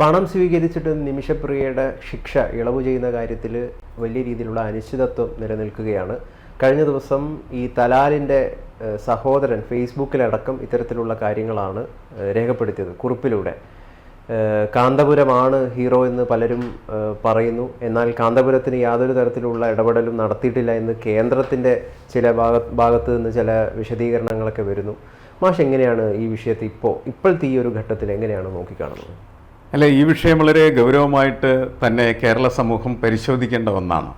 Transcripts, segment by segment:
പണം സ്വീകരിച്ചിട്ട് നിമിഷപ്രിയയുടെ ശിക്ഷ ഇളവ് ചെയ്യുന്ന കാര്യത്തിൽ വലിയ രീതിയിലുള്ള അനിശ്ചിതത്വം നിലനിൽക്കുകയാണ്. കഴിഞ്ഞ ദിവസം ഈ തലാലിന്റെ സഹോദരൻ ഫേസ്ബുക്കിലടക്കം ഇത്തരത്തിലുള്ള കാര്യങ്ങളാണ് രേഖപ്പെടുത്തിയത്. കുറിപ്പിലൂടെ. കാന്തപുരമാണ് ഹീറോ എന്ന് പലരും പറയുന്നു. എന്നാൽ കാന്തപുരത്തിന് യാതൊരു തരത്തിലുള്ള ഇടപെടലും നടത്തിയിട്ടില്ല എന്ന് കേന്ദ്രത്തിന്റെ ചില ഭാഗ ഭാഗത്ത് നിന്ന് ചില വിശദീകരണങ്ങളൊക്കെ വരുന്നു. മാഷ് എങ്ങനെയാണ് ഈ വിഷയത്തെ ഇപ്പോൾ ഇപ്പോഴത്തെ ഈ ഒരു ഘട്ടത്തിൽ എങ്ങനെയാണ് നോക്കിക്കാണുന്നത്? അല്ല ഈ വിഷയം വളരെ ഗൗരവമായിട്ട് തന്നെ കേരള സമൂഹം പരിശോധിക്കേണ്ട ഒന്നാണ്.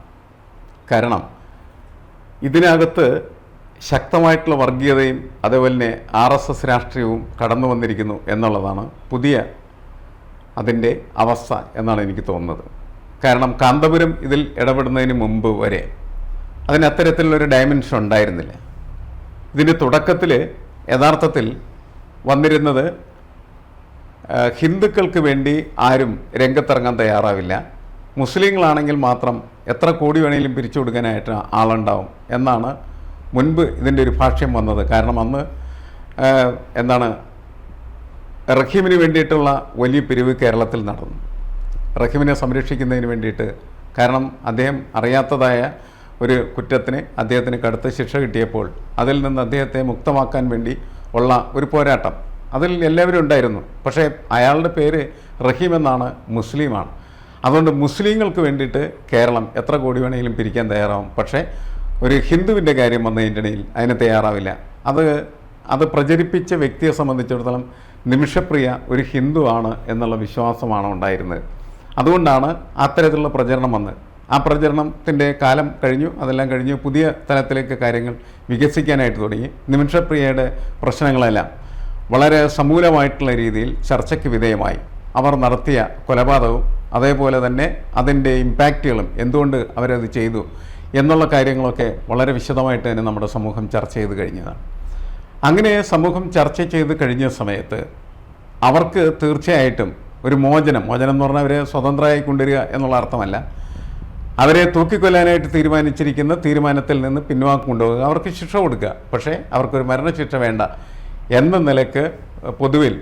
കാരണം ഇതിനകത്ത് ശക്തമായിട്ടുള്ള വർഗീയതയും അതേപോലെ തന്നെ ആർ എസ് എസ് രാഷ്ട്രീയവും കടന്നു വന്നിരിക്കുന്നു എന്നുള്ളതാണ് പുതിയ അതിന്റെ അവസ്ഥ എന്നാണ് എനിക്ക് തോന്നുന്നത്. കാരണം കാന്തപുരം ഇതിൽ ഇടപെടുന്നതിന് മുമ്പ് വരെ അതിന് അത്തരത്തിലുള്ളൊരു ഡയമെൻഷൻ ഉണ്ടായിരുന്നില്ല. ഇതിന്റെ തുടക്കത്തിൽ യഥാർത്ഥത്തിൽ വന്നിരുന്നത് ഹിന്ദുക്കൾക്ക് വേണ്ടി ആരും രംഗത്തിറങ്ങാൻ തയ്യാറാവില്ല. മുസ്ലിങ്ങളാണെങ്കിൽ മാത്രം എത്ര കോടി വേണമെങ്കിലും പിരിച്ചു കൊടുക്കാനായിട്ട് ആളുണ്ടാവും എന്നാണ് മുൻപ് ഇതിന്റെ ഒരു ഭാഷ്യം വന്നത്. കാരണം അന്ന് എന്താണ് റഹീമിന് വേണ്ടിയിട്ടുള്ള വലിയ പിരിവ് കേരളത്തിൽ നടന്നു. റഹീമിനെ സംരക്ഷിക്കുന്നതിന് വേണ്ടിയിട്ട്. കാരണം അദ്ദേഹം അറിയാത്തതായ ഒരു കുറ്റത്തിന് അദ്ദേഹത്തിന് കടുത്ത ശിക്ഷ കിട്ടിയപ്പോൾ അതിൽ നിന്ന് അദ്ദേഹത്തെ മുക്തമാക്കാൻ വേണ്ടി ഉള്ള ഒരു പോരാട്ടം. അതിൽ എല്ലാവരും ഉണ്ടായിരുന്നു. പക്ഷേ അയാളുടെ പേര് റഹീം എന്നാണ് മുസ്ലിമാണ്. അതുകൊണ്ട് മുസ്ലിങ്ങൾക്ക് വേണ്ടിയിട്ട് കേരളം എത്ര കോടി വേണമെങ്കിലും പിരിക്കാൻ തയ്യാറാവും. പക്ഷേ ഒരു ഹിന്ദുവിന്റെ കാര്യം വന്നതിന്റെ ഇടയിൽ അതിന് തയ്യാറാവില്ല. അത് അത് പ്രചരിപ്പിച്ച വ്യക്തിയെ സംബന്ധിച്ചിടത്തോളം നിമിഷപ്രിയ ഒരു ഹിന്ദു ആണ് എന്നുള്ള വിശ്വാസമാണ് ഉണ്ടായിരുന്നത്. അതുകൊണ്ടാണ് അത്തരത്തിലുള്ള പ്രചരണം വന്നത് ആ പ്രചരണത്തിന്റെ കാലം കഴിഞ്ഞു അതെല്ലാം കഴിഞ്ഞു. പുതിയ തലത്തിലേക്ക് കാര്യങ്ങൾ വികസിക്കാനായിട്ട് തുടങ്ങി. നിമിഷപ്രിയയുടെ പ്രശ്നങ്ങളെല്ലാം വളരെ സമൂലമായിട്ടുള്ള രീതിയിൽ ചർച്ചയ്ക്ക് വിധേയമായി. അവർ നടത്തിയ കൊലപാതകവും അതേപോലെ തന്നെ അതിന്റെ ഇമ്പാക്റ്റുകളും എന്തുകൊണ്ട് അവരത് ചെയ്തു എന്നുള്ള കാര്യങ്ങളൊക്കെ വളരെ വിശദമായിട്ട് തന്നെ നമ്മുടെ സമൂഹം ചർച്ച ചെയ്ത് കഴിഞ്ഞതാണ്. അങ്ങനെ സമൂഹം ചർച്ച ചെയ്ത് കഴിഞ്ഞ സമയത്ത് അവർക്ക് തീർച്ചയായിട്ടും ഒരു മോചനം മോചനം എന്ന് പറഞ്ഞാൽ അവരെ സ്വതന്ത്രമായി കൊണ്ടുവരിക എന്നുള്ള അർത്ഥമല്ല. അവരെ തൂക്കിക്കൊല്ലാനായിട്ട് തീരുമാനിച്ചിരിക്കുന്ന തീരുമാനത്തിൽ നിന്ന് പിൻവാക്കം കൊണ്ടുപോകുക അവർക്ക് ശിക്ഷ കൊടുക്കുക. പക്ഷേ അവർക്കൊരു മരണശിക്ഷ വേണ്ട. എന്ന നിലയ്ക്ക് പൊതുവിൽ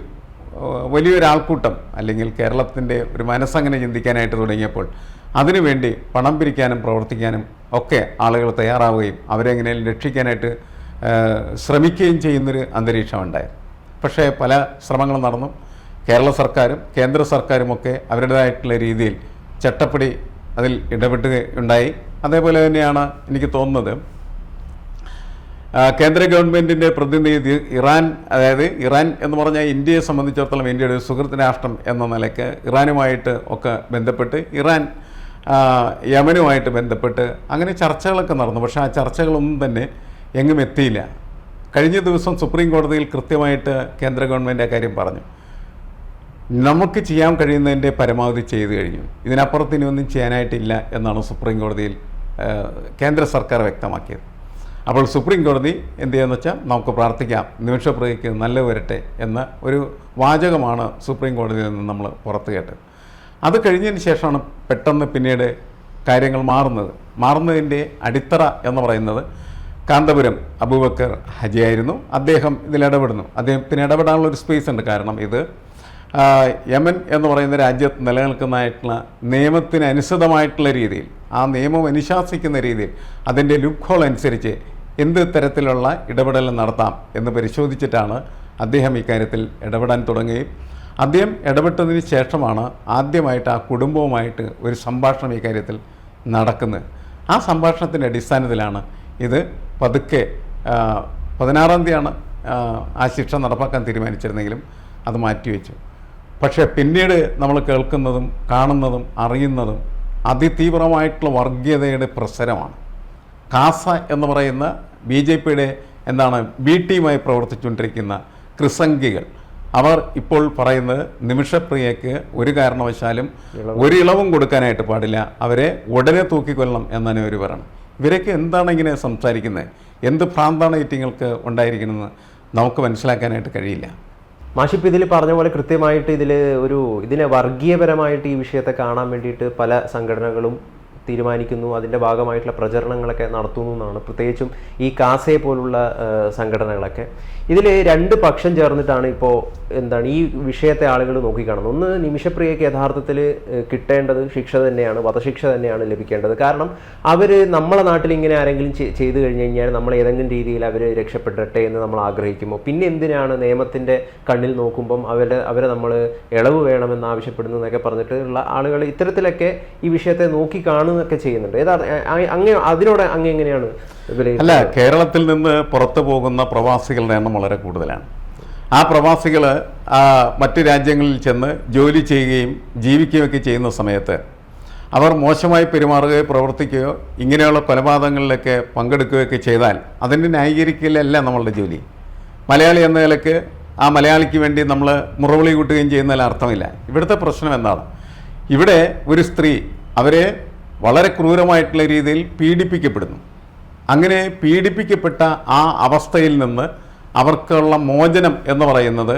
വലിയൊരാൾക്കൂട്ടം അല്ലെങ്കിൽ കേരളത്തിന്റെ ഒരു മനസ്സങ്ങനെ ചിന്തിക്കാനായിട്ട് തുടങ്ങിയപ്പോൾ അതിനുവേണ്ടി പണം പിരിക്കാനും പ്രവർത്തിക്കാനും ഒക്കെ ആളുകൾ തയ്യാറാവുകയും അവരെ എങ്ങനെയും രക്ഷിക്കാനായിട്ട് ശ്രമിക്കുകയും ചെയ്യുന്നൊരു അന്തരീക്ഷമുണ്ടായി പക്ഷേ പല ശ്രമങ്ങളും നടന്നു. കേരള സർക്കാരും കേന്ദ്ര സർക്കാരും ഒക്കെ അവരുടേതായിട്ടുള്ള രീതിയിൽ ചട്ടപ്പടി അതിൽ ഇടപെട്ടുകയുണ്ടായി. അതേപോലെ തന്നെയാണ് എനിക്ക് തോന്നുന്നത് കേന്ദ്ര ഗവൺമെന്റിന്റെ പ്രതിനിധി ഇറാൻ അതായത് ഇറാൻ എന്ന് പറഞ്ഞാൽ ഇന്ത്യയെ സംബന്ധിച്ചിടത്തോളം ഇന്ത്യയുടെ ഒരു സുഹൃത്ത് രാഷ്ട്രം എന്ന നിലയ്ക്ക് ഇറാനുമായിട്ട് ഒക്കെ ബന്ധപ്പെട്ട് ഇറാൻ യമനുമായിട്ട് ബന്ധപ്പെട്ട് അങ്ങനെ ചർച്ചകളൊക്കെ നടന്നു. പക്ഷേ ആ ചർച്ചകളൊന്നും തന്നെ എങ്ങും എത്തിയില്ല. കഴിഞ്ഞ ദിവസം സുപ്രീം കോടതിയിൽ കൃത്യമായിട്ട് കേന്ദ്ര ഗവൺമെന്റ് കാര്യം പറഞ്ഞു. നമുക്ക് ചെയ്യാൻ കഴിയുന്നതിന്റെ പരമാവധി ചെയ്തു കഴിഞ്ഞു. ഇതിനപ്പുറത്ത് ഇനി ഒന്നും ചെയ്യാനായിട്ടില്ല എന്നാണ് സുപ്രീം കോടതിയിൽ കേന്ദ്ര സർക്കാർ വ്യക്തമാക്കിയത്. അപ്പോൾ സുപ്രീം കോടതി എന്ത് ചെയ്യുമെന്ന് വെച്ചാൽ നമുക്ക് പ്രാർത്ഥിക്കാം. നിമിഷപ്രതിക്ക് നല്ല വരട്ടെ എന്ന ഒരു വാചകമാണ് സുപ്രീം കോടതിയിൽ നിന്ന് നമ്മൾ പുറത്തു കേട്ടത്. അത് കഴിഞ്ഞതിന് ശേഷമാണ് പെട്ടെന്ന് പിന്നീട് കാര്യങ്ങൾ മാറുന്നത്. മാറുന്നതിന്റെ അടിത്തറ എന്ന് പറയുന്നത് കാന്തപുരം അബൂബക്കർ ഹജിയായിരുന്നു അദ്ദേഹം ഇതിൽ ഇടപെടുന്നു. അദ്ദേഹത്തിന് ഇടപെടാനുള്ള ഒരു സ്പേസ് ഉണ്ട്. കാരണം ഇത് യമൻ എന്ന് പറയുന്ന രാജ്യത്ത് നിലനിൽക്കുന്നതായിട്ടുള്ള നിയമത്തിനനുസൃതമായിട്ടുള്ള രീതിയിൽ ആ നിയമം അനുശാസിക്കുന്ന രീതിയിൽ അതിന്റെ ലുക്ക് ഹോൾ അനുസരിച്ച് എന്ത് തരത്തിലുള്ള ഇടപെടൽ നടത്താം എന്ന് പരിശോധിച്ചിട്ടാണ് അദ്ദേഹം ഇക്കാര്യത്തിൽ ഇടപെടാൻ തുടങ്ങുകയും അദ്ദേഹം ഇടപെട്ടതിന് ശേഷമാണ് ആദ്യമായിട്ട് ആ കുടുംബവുമായിട്ട് ഒരു സംഭാഷണം ഇക്കാര്യത്തിൽ നടക്കുന്നത്. ആ സംഭാഷണത്തിന്റെ അടിസ്ഥാനത്തിലാണ് ഇത് പതുക്കെ പതിനാറാം തീയതിയാണ് ആ ശിക്ഷ നടപ്പാക്കാൻ തീരുമാനിച്ചിരുന്നെങ്കിലും അത് മാറ്റിവെച്ചു. പക്ഷേ പിന്നീട് നമ്മൾ കേൾക്കുന്നതും കാണുന്നതും അറിയുന്നതും അതിതീവ്രമായിട്ടുള്ള വർഗീയതയുടെ പ്രസരമാണ്. കാസ എന്ന് പറയുന്ന ബി ജെ പിയുടെ എന്താണ് ബി ടീമായി പ്രവർത്തിച്ചുകൊണ്ടിരിക്കുന്ന ക്രിസംഗികൾ അവർ ഇപ്പോൾ പറയുന്നത് നിമിഷപ്രിയയ്ക്ക് ഒരു കാരണവശാലും ഒരു ഇളവും കൊടുക്കാനായിട്ട് പാടില്ല. അവരെ ഉടനെ തൂക്കിക്കൊല്ലണം എന്നാണ് ഇവർ പറയണം. ഇവരൊക്കെ എന്താണ് ഇങ്ങനെ സംസാരിക്കുന്നത്? എന്ത് ഭ്രാന്താണ് ഈറ്റിങ്ങൾക്ക് ഉണ്ടായിരിക്കണമെന്ന് നമുക്ക് മനസ്സിലാക്കാനായിട്ട് കഴിയില്ല. മാഷിപ്പ് ഇതിൽ പറഞ്ഞ പോലെ കൃത്യമായിട്ട് ഇതിൽ ഒരു ഇതിനെ വർഗീയപരമായിട്ട് ഈ വിഷയത്തെ കാണാൻ വേണ്ടിയിട്ട് പല സംഘടനകളും തീരുമാനിക്കുന്നു അതിന്റെ ഭാഗമായിട്ടുള്ള പ്രചരണങ്ങളൊക്കെ നടത്തുന്നു എന്നാണ്. പ്രത്യേകിച്ചും ഈ കാസയെ പോലുള്ള സംഘടനകളൊക്കെ. ഇതിൽ രണ്ട് പക്ഷം ചേർന്നിട്ടാണ് ഇപ്പോൾ എന്താണ് ഈ വിഷയത്തെ ആളുകൾ നോക്കിക്കാണുന്നത്. ഒന്ന് നിമിഷപ്രിയയ്ക്ക് യഥാർത്ഥത്തിൽ കിട്ടേണ്ടത് ശിക്ഷ തന്നെയാണ് വധശിക്ഷ തന്നെയാണ് ലഭിക്കേണ്ടത്. കാരണം അവർ നമ്മളെ നാട്ടിൽ ഇങ്ങനെ ആരെങ്കിലും ചെയ്തു കഴിഞ്ഞു കഴിഞ്ഞാൽ നമ്മൾ ഏതെങ്കിലും രീതിയിൽ അവർ രക്ഷപ്പെടട്ടെ എന്ന് നമ്മൾ ആഗ്രഹിക്കുമോ പിന്നെ എന്തിനാണ് നിയമത്തിന്റെ കണ്ണിൽ നോക്കുമ്പം അവരെ അവരെ നമ്മൾ ഇളവ് വേണമെന്ന് ആവശ്യപ്പെടുന്നു എന്നൊക്കെ പറഞ്ഞിട്ടുള്ള ആളുകൾ ഇത്തരത്തിലൊക്കെ ഈ വിഷയത്തെ നോക്കി കാണുകയൊക്കെ ചെയ്യുന്നുണ്ട്. ഏതാ അ- അങ്ങ് അതിനോട് അങ്ങ് എങ്ങനെയാണ് അല്ല കേരളത്തിൽ നിന്ന് പുറത്തു പോകുന്ന പ്രവാസികളുടെ എണ്ണം വളരെ കൂടുതലാണ്. ആ പ്രവാസികൾ മറ്റ് രാജ്യങ്ങളിൽ ചെന്ന് ജോലി ചെയ്യുകയും ജീവിക്കുകയൊക്കെ ചെയ്യുന്ന സമയത്ത് അവർ മോശമായി പെരുമാറുകയോ പ്രവർത്തിക്കുകയോ ഇങ്ങനെയുള്ള കൊലപാതകങ്ങളിലൊക്കെ പങ്കെടുക്കുകയൊക്കെ ചെയ്താൽ അതിന്റെ ന്യായീകരിക്കലല്ല നമ്മളുടെ ജോലി. മലയാളി എന്ന നിലയ്ക്ക് ആ മലയാളിക്ക് വേണ്ടി നമ്മൾ മുറവിളി കൂട്ടുകയും ചെയ്യുന്നതിൽ അർത്ഥമില്ല. ഇവിടുത്തെ പ്രശ്നം എന്താണ്? ഇവിടെ ഒരു സ്ത്രീ അവരെ വളരെ ക്രൂരമായിട്ടുള്ള രീതിയിൽ പീഡിപ്പിക്കപ്പെടുന്നു. അങ്ങനെ പീഡിപ്പിക്കപ്പെട്ട ആ അവസ്ഥയിൽ നിന്ന് അവർക്കുള്ള മോചനം എന്ന് പറയുന്നത്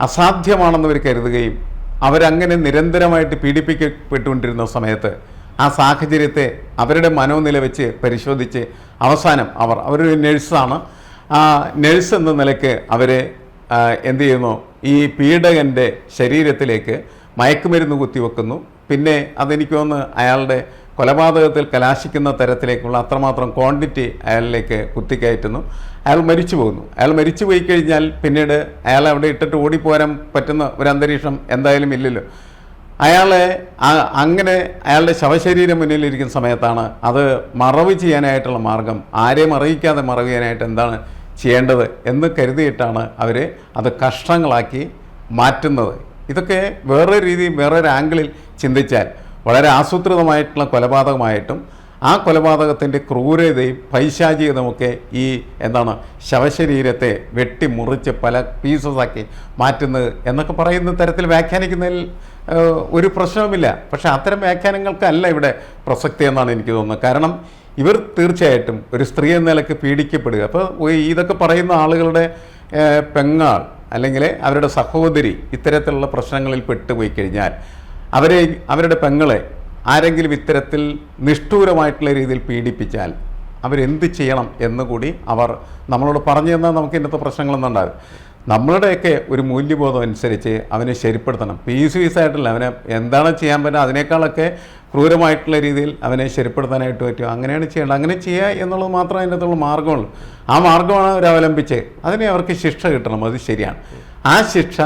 അസാധ്യമാണെന്ന് അവർ കരുതുകയും അവരങ്ങനെ നിരന്തരമായിട്ട് പീഡിപ്പിക്കപ്പെട്ടുകൊണ്ടിരുന്ന സമയത്ത് ആ സാഹചര്യത്തെ അവരുടെ മനോനില വെച്ച് പരിശോധിച്ച് അവസാനം അവർ അവരൊരു നഴ്സാണ്. ആ നഴ്സ് എന്ന നിലയ്ക്ക് അവരെ എന്ത് ചെയ്യുന്നു? ഈ പീഡകന്റെ ശരീരത്തിലേക്ക് മയക്കുമരുന്ന് കുത്തിവെക്കുന്നു. പിന്നെ അതെനിക്ക് തോന്നുന്നു അയാളുടെ കൊലപാതകത്തിൽ കലാശിക്കുന്ന തരത്തിലേക്കുള്ള അത്രമാത്രം ക്വാണ്ടിറ്റി അയാളിലേക്ക് കുത്തിക്കയറ്റുന്നു. അയാൾ മരിച്ചു പോകുന്നു. അയാൾ മരിച്ചു പോയി കഴിഞ്ഞാൽ പിന്നീട് അയാൾ അവിടെ ഇട്ടിട്ട് ഓടിപ്പോരാൻ പറ്റുന്ന ഒരു അന്തരീക്ഷം എന്തായാലും ഇല്ലല്ലോ. അയാളെ അങ്ങനെ അയാളുടെ ശവശരീരം മുന്നിലിരിക്കുന്ന സമയത്താണ് അത് മറവ് ചെയ്യാനായിട്ടുള്ള മാർഗം. ആരെയും അറിയിക്കാതെ മറവ് ചെയ്യാനായിട്ട് എന്താണ് ചെയ്യേണ്ടത് എന്ന് കരുതിയിട്ടാണ് അവർ അത് കഷ്ടങ്ങളാക്കി മാറ്റുന്നത്. ഇതൊക്കെ വേറൊരു രീതിയിൽ വേറൊരു ആംഗിളിൽ ചിന്തിച്ചാൽ വളരെ ആസൂത്രിതമായിട്ടുള്ള കൊലപാതകമായിട്ടും ആ കൊലപാതകത്തിന്റെ ക്രൂരതയും പൈശാചികതയുമൊക്കെ ഈ എന്താണ് ശവശരീരത്തെ വെട്ടി മുറിച്ച് പല പീസസാക്കി മാറ്റുന്നത് എന്നൊക്കെ പറയുന്ന തരത്തിൽ വ്യാഖ്യാനിക്കുന്നതിൽ ഒരു പ്രശ്നവുമില്ല. പക്ഷേ അത്തരം വ്യാഖ്യാനങ്ങൾക്കല്ല ഇവിടെ പ്രസക്തി എന്നാണ് എനിക്ക് തോന്നുന്നത്. കാരണം ഇവർ തീർച്ചയായിട്ടും ഒരു സ്ത്രീ എന്ന നിലയ്ക്ക് പീഡിക്കപ്പെടുക. അപ്പോൾ ഇതൊക്കെ പറയുന്ന ആളുകളുടെ പെങ്ങാൾ അല്ലെങ്കിൽ അവരുടെ സഹോദരി ഇത്തരത്തിലുള്ള പ്രശ്നങ്ങളിൽ പെട്ടുപോയി കഴിഞ്ഞാൽ അവരെ അവരുടെ പെങ്ങളെ ആരെങ്കിലും ഇത്തരത്തിൽ നിഷ്ഠൂരമായിട്ടുള്ള രീതിയിൽ പീഡിപ്പിച്ചാൽ അവരെന്ത് ചെയ്യണം എന്നുകൂടി അവർ നമ്മളോട് പറഞ്ഞു തന്നാൽ നമുക്ക് ഇന്നത്തെ പ്രശ്നങ്ങളൊന്നും ഉണ്ടാകും നമ്മളുടെയൊക്കെ ഒരു മൂല്യബോധം അനുസരിച്ച് അവനെ ശരിപ്പെടുത്തണം. പീസ് പീസായിട്ടല്ല അവനെ എന്താണ് ചെയ്യാൻ പറ്റുക അതിനേക്കാളൊക്കെ ക്രൂരമായിട്ടുള്ള രീതിയിൽ അവനെ ശരിപ്പെടുത്താനായിട്ട് പറ്റും അങ്ങനെയാണ് ചെയ്യേണ്ടത്. അങ്ങനെ ചെയ്യുക എന്നുള്ളത് മാത്രമേ അതിന്റെ അകത്തുള്ള മാർഗമുള്ളൂ. ആ മാർഗമാണ് അവർ അവലംബിച്ച് അതിനെ അവർക്ക് ശിക്ഷ കിട്ടണം. അത് ശരിയാണ്. ആ ശിക്ഷ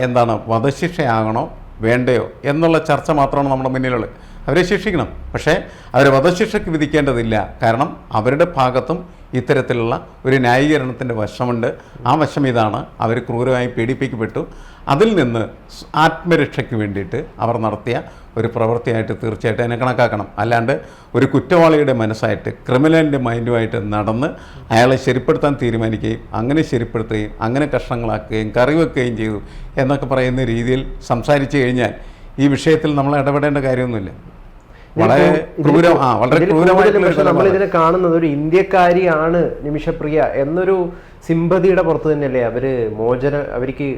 എന്താണ് വധശിക്ഷയാകണോ വേണ്ടയോ എന്നുള്ള ചർച്ച മാത്രമാണ് നമ്മുടെ മുന്നിലുള്ളത്. അവരെ ശിക്ഷിക്കണം. പക്ഷേ അവരെ വധശിക്ഷയ്ക്ക് വിധിക്കേണ്ടതില്ല. കാരണം അവരുടെ ഭാഗത്തും ഇത്തരത്തിലുള്ള ഒരു ന്യായീകരണത്തിന്റെ വശമുണ്ട്. ആ വശം ഇതാണ്. അവർ ക്രൂരമായി പീഡിപ്പിക്കപ്പെട്ടു. അതിൽ നിന്ന് ആത്മരക്ഷയ്ക്ക് വേണ്ടിയിട്ട് അവർ നടത്തിയ ഒരു പ്രവൃത്തിയായിട്ട് തീർച്ചയായിട്ടും അതിനെ കണക്കാക്കണം. അല്ലാണ്ട് ഒരു കുറ്റവാളിയുടെ മനസ്സായിട്ട് ക്രിമിനലിന്റെ മൈൻഡുമായിട്ട് നടന്ന് അയാളെ ശരിപ്പെടുത്താൻ തീരുമാനിക്കുകയും അങ്ങനെ ശരിപ്പെടുത്തുകയും അങ്ങനെ കഷ്ണങ്ങളാക്കുകയും കറി വെക്കുകയും ചെയ്തു എന്നൊക്കെ പറയുന്ന രീതിയിൽ സംസാരിച്ചു കഴിഞ്ഞാൽ ഈ വിഷയത്തിൽ നമ്മൾ ഇടപെടേണ്ട കാര്യമൊന്നുമില്ല. വളരെ ക്രൂരം ആ വളരെ ക്രൂരമായിട്ടുള്ള നമ്മൾ ഇതിനെ കാണുന്നത് ഒരു ഇന്ത്യക്കാരിയാണ് നിമിഷപ്രിയ എന്നൊരു സിമ്പതിയുടെ പുറത്ത് തന്നെയല്ലേ അവർ മോചന അവർക്ക്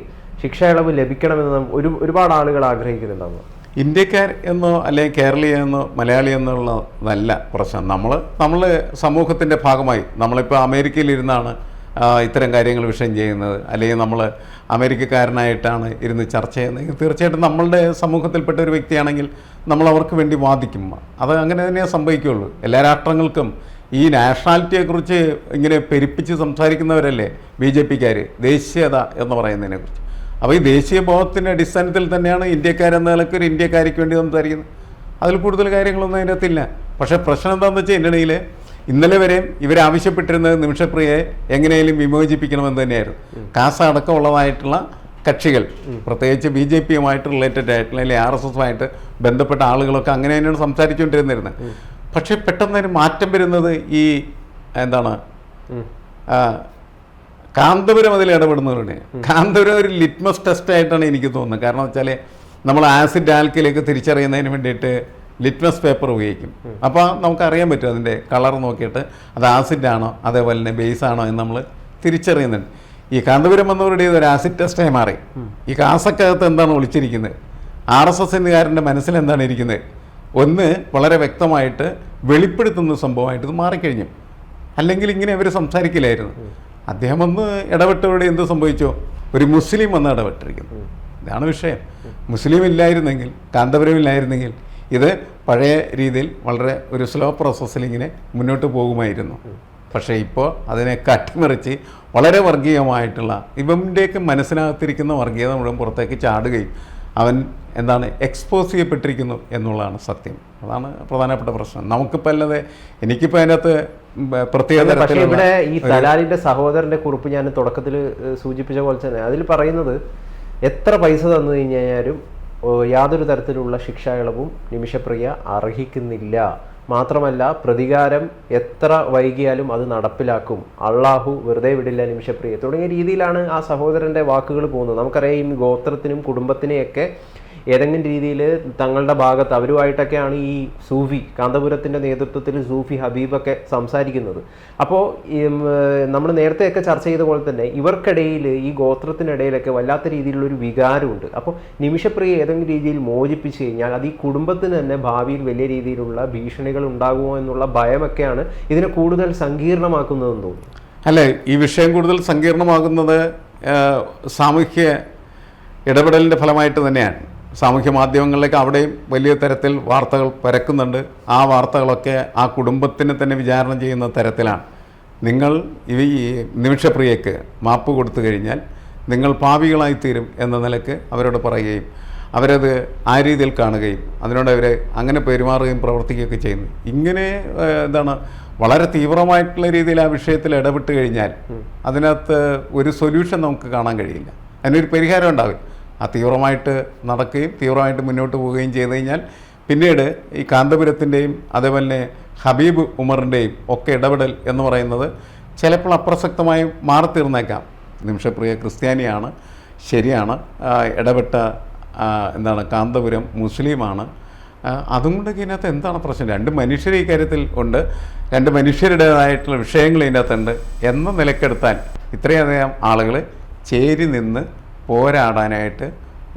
ശിക്ഷ ഇളവ് ലഭിക്കണമെന്ന് ഒരു ഒരുപാട് ആളുകൾ ആഗ്രഹിക്കുന്നുണ്ടാവും ഇന്ത്യക്കാർ എന്നോ അല്ലെങ്കിൽ കേരളീയ എന്നോ മലയാളി എന്നുള്ളതല്ല പ്രശ്നം. നമ്മൾ നമ്മൾ സമൂഹത്തിന്റെ ഭാഗമായി. നമ്മളിപ്പോൾ അമേരിക്കയിലിരുന്നാണ് ഇത്തരം കാര്യങ്ങൾ വിഷയം ചെയ്യുന്നത്. അല്ലെങ്കിൽ നമ്മൾ അമേരിക്കക്കാരനായിട്ടാണ് ഇരുന്ന് ചർച്ച ചെയ്യുന്നത്. തീർച്ചയായിട്ടും നമ്മളുടെ സമൂഹത്തിൽപ്പെട്ട ഒരു വ്യക്തിയാണെങ്കിൽ നമ്മൾ അവർക്ക് വേണ്ടി വാദിക്കും. അത് അങ്ങനെ തന്നെ സംഭവിക്കുകയുള്ളൂ. എല്ലാ രാഷ്ട്രങ്ങൾക്കും ഈ നാഷണാലിറ്റിയെക്കുറിച്ച് ഇങ്ങനെ പെരുപ്പിച്ച് സംസാരിക്കുന്നവരല്ലേ ബി ജെ പിക്കാർ ദേശീയത എന്ന് പറയുന്നതിനെക്കുറിച്ച്. അപ്പോൾ ഈ ദേശീയ ബോധത്തിന്റെ അടിസ്ഥാനത്തിൽ തന്നെയാണ് ഇന്ത്യക്കാരെന്ന നിലയ്ക്ക് ഒരു ഇന്ത്യക്കാരിക്ക് വേണ്ടി സംസാരിക്കുന്നത്. അതിൽ കൂടുതൽ കാര്യങ്ങളൊന്നും അതിന്റെ അകത്തില്ല പക്ഷേ പ്രശ്നം എന്താണെന്ന് വെച്ചാൽ എന്റെ ഇന്നലെ വരെയും ഇവരാവശ്യപ്പെട്ടിരുന്നത് നിമിഷപ്രിയയെ എങ്ങനെയും വിമോചിപ്പിക്കണമെന്ന് തന്നെയായിരുന്നു. കാസ അടക്കമുള്ളതായിട്ടുള്ള കക്ഷികൾ പ്രത്യേകിച്ച് ബി ജെ പിയുമായിട്ട് റിലേറ്റഡ് ആയിട്ടുള്ള അല്ലെങ്കിൽ ആർ എസ് എസുമായിട്ട് ബന്ധപ്പെട്ട ആളുകളൊക്കെ അങ്ങനെ തന്നെയാണ് സംസാരിച്ചുകൊണ്ടിരുന്നിരുന്നത്. പക്ഷേ പെട്ടെന്ന് ഒരു മാറ്റം വരുന്നത് ഈ എന്താണ് കാന്തപുരം അതിൽ ഇടപെടുന്നവരുടെ കാന്തപുരം ഒരു ലിറ്റ്മസ് ടെസ്റ്റ് ആയിട്ടാണ് എനിക്ക് തോന്നുന്നത്. കാരണം വെച്ചാൽ നമ്മൾ ആസിഡ് ആൽക്കിലേക്ക് തിരിച്ചറിയുന്നതിന് വേണ്ടിയിട്ട് ലിറ്റ്മസ് പേപ്പർ ഉപയോഗിക്കും. അപ്പോൾ നമുക്കറിയാൻ പറ്റും അതിന്റെ കളർ നോക്കിയിട്ട് അത് ആസിഡ് ആണോ അതേപോലെ തന്നെ ബേസ് ആണോ എന്ന് നമ്മൾ തിരിച്ചറിയുന്നുണ്ട്. ഈ കാന്തപുരം വന്നവരുടെ ഒരു ആസിഡ് ടെസ്റ്റായി മാറി. ഈ കാസക്കകത്ത് എന്താണ് ഒളിച്ചിരിക്കുന്നത്? ആർ എസ് എസ് എന്നുകാരന്റെ മനസ്സിൽ എന്താണ് ഇരിക്കുന്നത്? ഒന്ന് വളരെ വ്യക്തമായിട്ട് വെളിപ്പെടുത്തുന്ന സംഭവമായിട്ട് ഇത് മാറിക്കഴിഞ്ഞു. അല്ലെങ്കിൽ ഇങ്ങനെ അവർ സംസാരിക്കില്ലായിരുന്നു. അദ്ദേഹം ഒന്ന് ഇടപെട്ടവിടെ എന്ത് സംഭവിച്ചോ? ഒരു മുസ്ലിം വന്ന് ഇടപെട്ടിരിക്കുന്നു. ഇതാണ് വിഷയം. മുസ്ലിം ഇല്ലായിരുന്നെങ്കിൽ കാന്തപുരം ഇല്ലായിരുന്നെങ്കിൽ ഇത് പഴയ രീതിയിൽ വളരെ ഒരു സ്ലോ പ്രോസസ്സിൽ ഇങ്ങനെ മുന്നോട്ട് പോകുമായിരുന്നു. പക്ഷേ ഇപ്പോൾ അതിനെ കട്ടിമറിച്ച് വളരെ വർഗീയമായിട്ടുള്ള ഇവന്റെയൊക്കെ മനസ്സിനകത്തിരിക്കുന്ന വർഗീയത മുഴുവൻ പുറത്തേക്ക് ചാടുകയും അവൻ എന്താണ് എക്സ്പോസ് ചെയ്യപ്പെട്ടിരിക്കുന്നു എന്നുള്ളതാണ് സത്യം. അതാണ് പ്രധാനപ്പെട്ട പ്രശ്നം. നമുക്കിപ്പോൾ അല്ലാതെ എനിക്കിപ്പോൾ അതിനകത്ത് പ്രത്യേക പക്ഷേ ഇവിടെ ഈ തലാലിന്റെ സഹോദരന്റെ കുറിപ്പ് ഞാൻ തുടക്കത്തിൽ സൂചിപ്പിച്ച പോലെ തന്നെ അതിൽ പറയുന്നത് എത്ര പൈസ തന്നു കഴിഞ്ഞാലും യാതൊരു തരത്തിലുള്ള ശിക്ഷാ ഇളവും നിമിഷപ്രിയ അർഹിക്കുന്നില്ല. മാത്രമല്ല പ്രതികാരം എത്ര വൈകിയാലും അത് നടപ്പിലാക്കും. അള്ളാഹു വെറുതെ വിടില്ല നിമിഷപ്രിയ തുടങ്ങിയ രീതിയിലാണ് ആ സഹോദരന്റെ വാക്കുകൾ പോകുന്നത്. നമുക്കറിയാം ഈ ഗോത്രത്തിനും കുടുംബത്തിനെയൊക്കെ ഏതെങ്കിലും രീതിയിൽ തങ്ങളുടെ ഭാഗത്ത് അവരുമായിട്ടൊക്കെയാണ് ഈ സൂഫി കാന്തപുരത്തിന്റെ നേതൃത്വത്തിൽ സൂഫി ഹബീബൊക്കെ സംസാരിക്കുന്നത്. അപ്പോൾ നമ്മൾ നേരത്തെയൊക്കെ ചർച്ച ചെയ്ത പോലെ തന്നെ ഇവർക്കിടയിൽ ഈ ഗോത്രത്തിനിടയിലൊക്കെ വല്ലാത്ത രീതിയിലുള്ളൊരു വികാരമുണ്ട്. അപ്പോൾ നിമിഷപ്രിയ ഏതെങ്കിലും രീതിയിൽ മോചിപ്പിച്ച് കഴിഞ്ഞാൽ അത് ഈ കുടുംബത്തിന് തന്നെ ഭാവിയിൽ വലിയ രീതിയിലുള്ള ഭീഷണികൾ ഉണ്ടാകുമോ എന്നുള്ള ഭയമൊക്കെയാണ് ഇതിനെ കൂടുതൽ സങ്കീർണമാക്കുന്നതെന്ന് തോന്നുന്നു. അല്ലേ ഈ വിഷയം കൂടുതൽ സങ്കീർണമാകുന്നത് സാമൂഹ്യ ഇടപെടലിന്റെ ഫലമായിട്ട് തന്നെയാണ്. സാമൂഹ്യ മാധ്യമങ്ങളിലേക്ക് അവിടെയും വലിയ തരത്തിൽ വാർത്തകൾ പരക്കുന്നുണ്ട്. ആ വാർത്തകളൊക്കെ ആ കുടുംബത്തിനെ തന്നെ വിചാരണ ചെയ്യുന്ന തരത്തിലാണ്. നിങ്ങൾ ഈ നിമിഷപ്രിയക്ക് മാപ്പ് കൊടുത്തു കഴിഞ്ഞാൽ നിങ്ങൾ പാവികളായിത്തീരും തീരും എന്ന നിലയ്ക്ക് അവരോട് പറയുകയും അവരത് ആ രീതിയിൽ കാണുകയും അതിനോട് അവരെ അങ്ങനെ പെരുമാറുകയും പ്രവർത്തിക്കുകയൊക്കെ ചെയ്യുന്നു. ഇങ്ങനെ എന്താണ് വളരെ തീവ്രമായിട്ടുള്ള രീതിയിൽ ആ വിഷയത്തിൽ ഇടപെട്ട് കഴിഞ്ഞാൽ അതിനകത്ത് ഒരു സൊല്യൂഷൻ നമുക്ക് കാണാൻ കഴിയില്ല. അതിനൊരു പരിഹാരം ഉണ്ടാവില്ല. ആ തീവ്രമായിട്ട് നടക്കുകയും തീവ്രമായിട്ട് മുന്നോട്ട് പോവുകയും ചെയ്തു കഴിഞ്ഞാൽ പിന്നീട് ഈ കാന്തപുരത്തിന്റെയും അതേപോലെ തന്നെ ഹബീബ് ഉമറിന്റെയും ഒക്കെ ഇടപെടൽ എന്ന് പറയുന്നത് ചിലപ്പോൾ അപ്രസക്തമായി മാറിത്തീർന്നേക്കാം. നിമിഷപ്രിയ ക്രിസ്ത്യാനിയാണ് ശരിയാണ് ഇടപെട്ട എന്താണ് കാന്തപുരം മുസ്ലിമാണ്. അതും കൊണ്ടൊക്കെ ഇതിനകത്ത് എന്താണ് പ്രശ്നം? രണ്ട് മനുഷ്യർ ഈ കാര്യത്തിൽ ഉണ്ട് രണ്ട് മനുഷ്യരുടേതായിട്ടുള്ള വിഷയങ്ങൾ ഇതിനകത്തുണ്ട് എന്ന നിലക്കെടുത്താൽ ഇത്രയധികം ആളുകൾ ചേരി നിന്ന് പോരാടാനായിട്ട്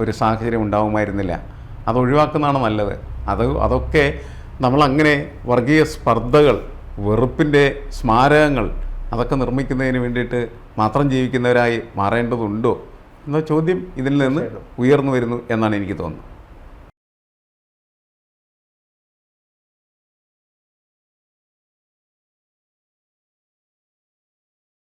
ഒരു സാഹചര്യം ഉണ്ടാവുമായിരുന്നില്ല. അത് ഒഴിവാക്കുന്നതാണ് നല്ലത്. അത് അതൊക്കെ നമ്മളങ്ങനെ വർഗീയ സ്പർദ്ധകൾ വെറുപ്പിന്റെ സ്മാരകങ്ങൾ അതൊക്കെ നിർമ്മിക്കുന്നതിന് വേണ്ടിയിട്ട് മാത്രം ജീവിക്കുന്നവരായി മാറേണ്ടതുണ്ടോ? എന്ന ചോദ്യം ഇതിൽ നിന്ന് ഉയർന്നു വരുന്നു എന്നാണ് എനിക്ക് തോന്നുന്നത്.